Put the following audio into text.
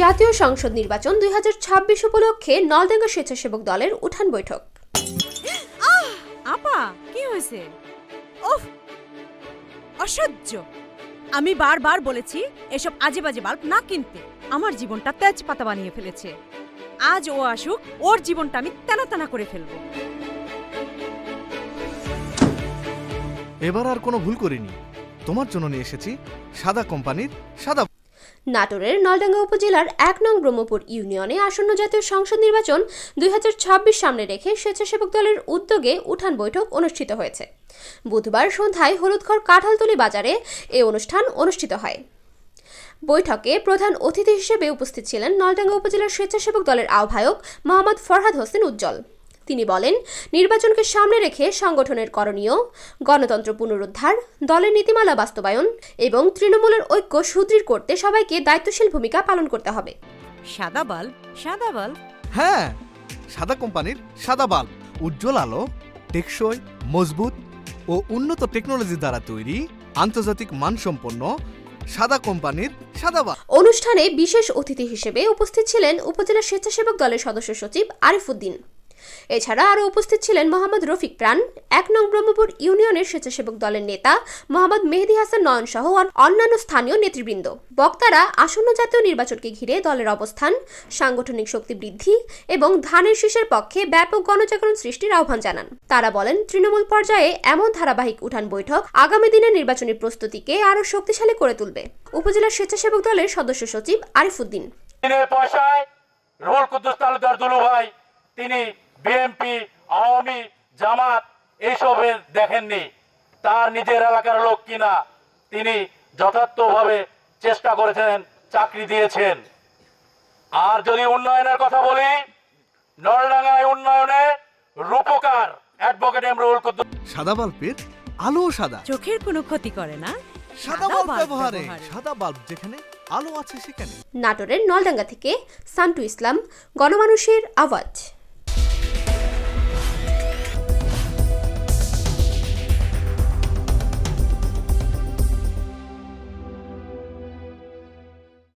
জাতীয় সংসদ নির্বাচন দুই হাজার ছাব্বিশ উপলক্ষে নলডাঙ্গা স্বেচ্ছাসেবক দলের উঠান বৈঠক। আপা কি হয়েছে? ওফ অসহ্য। আমি বারবার বলেছি এসব আজে বাজে বাল্ব না কিনতে। আমার জীবনটা তেজপাতা বানিয়ে ফেলেছে। আজ ও আসুক ওর জীবনটা আমি তেনা তেনা করে ফেলব। এবার আর কোনো ভুল করিনি। তোমার জন্য নিয়ে এসেছি সাদা কোম্পানির সাদা নাটোরের নলডাঙ্গা উপজেলার এক নং ব্রহ্মপুর ইউনিয়নে আসন্ন জাতীয় সংসদ নির্বাচন দুই হাজার ছাব্বিশ সামনে রেখে স্বেচ্ছাসেবক দলের উদ্যোগে উঠান বৈঠক অনুষ্ঠিত হয়েছে। বুধবার সন্ধ্যায় হলুদঘর কাঁঠালতলি বাজারে এ অনুষ্ঠান অনুষ্ঠিত হয়। বৈঠকে প্রধান অতিথি হিসেবে উপস্থিত ছিলেন নলডাঙ্গা উপজেলার স্বেচ্ছাসেবক দলের আহ্বায়ক মোহাম্মদ ফরহাদ হোসেন উজ্জ্বল। তিনি বলেন নির্বাচনকে সামনে রেখে সংগঠনের করণীয় গণতন্ত্র পুনরুদ্ধার দলের নীতিমালা বাস্তবায়ন এবং তৃণমূলের ঐক্য সুদৃঢ় করতে সবাইকে দায়িত্বশীল ভূমিকা পালন করতে হবে। সাদা বাল্ব সাদা বাল্ব। হ্যাঁ সাদা কোম্পানির সাদা বাল্ব উজ্জ্বল আলো টেকসই মজবুত ও উন্নত টেকনোলজি দ্বারা তৈরি আন্তর্জাতিক মানসম্পন্ন সাদা কোম্পানির সাদা বাল্ব। অনুষ্ঠানে বিশেষ অতিথি হিসেবে উপস্থিত ছিলেন উপজেলা স্বেচ্ছাসেবক দলের সদস্য সচিব আরিফুদ্দিন এছাড়া আরও উপস্থিত ছিলেন মোহাম্মদ রফিক প্রাণ, এক নং ব্রহ্মপুর ইউনিয়নের স্বেচ্ছাসেবক দলের নেতা মোহাম্মদ মেহেদি হাসান নয়ন সহ অন্যান্য স্থানীয় নেতৃবৃন্দ। বক্তারা আসন্ন জাতীয় নির্বাচনকে ঘিরে দলের অবস্থান, সাংগঠনিক শক্তি বৃদ্ধি এবং ধানের শীষের পক্ষে ব্যাপক গণজাগরণ সৃষ্টির আহ্বান জানান। তারা বলেন, তৃণমূল পর্যায়ে এমন ধারাবাহিক উঠান বৈঠক আগামী দিনের নির্বাচনী প্রস্তুতিকে আরও শক্তিশালী করে তুলবে। উপজেলা স্বেচ্ছাসেবক দলের সদস্য সচিব আরিফুদ্দিন ভাই তিনি বিএনপি আওয়ামী জামাত এইসবে দেখেননি। তার নিজের এলাকার লোক কিনা তিনি যথার্থভাবে চেষ্টা করেছেন চাকরি দিয়েছেন। আর যদি উন্নয়নের কথা বলি নলডাঙ্গায় উন্নয়নে রূপকার অ্যাডভোকেট এমরুল কুদ্দুস। সাদা বাল্বের আলো সাদা। চোখের কোনো ক্ষতি করে না সাদা বাল্ব ব্যবহারে। সাদা বাল্ব যেখানে আলো আছে সেখানে। নাটোরের নলডাঙ্গা থেকে সান্টু ইসলাম গণমানুষের আওয়াজ।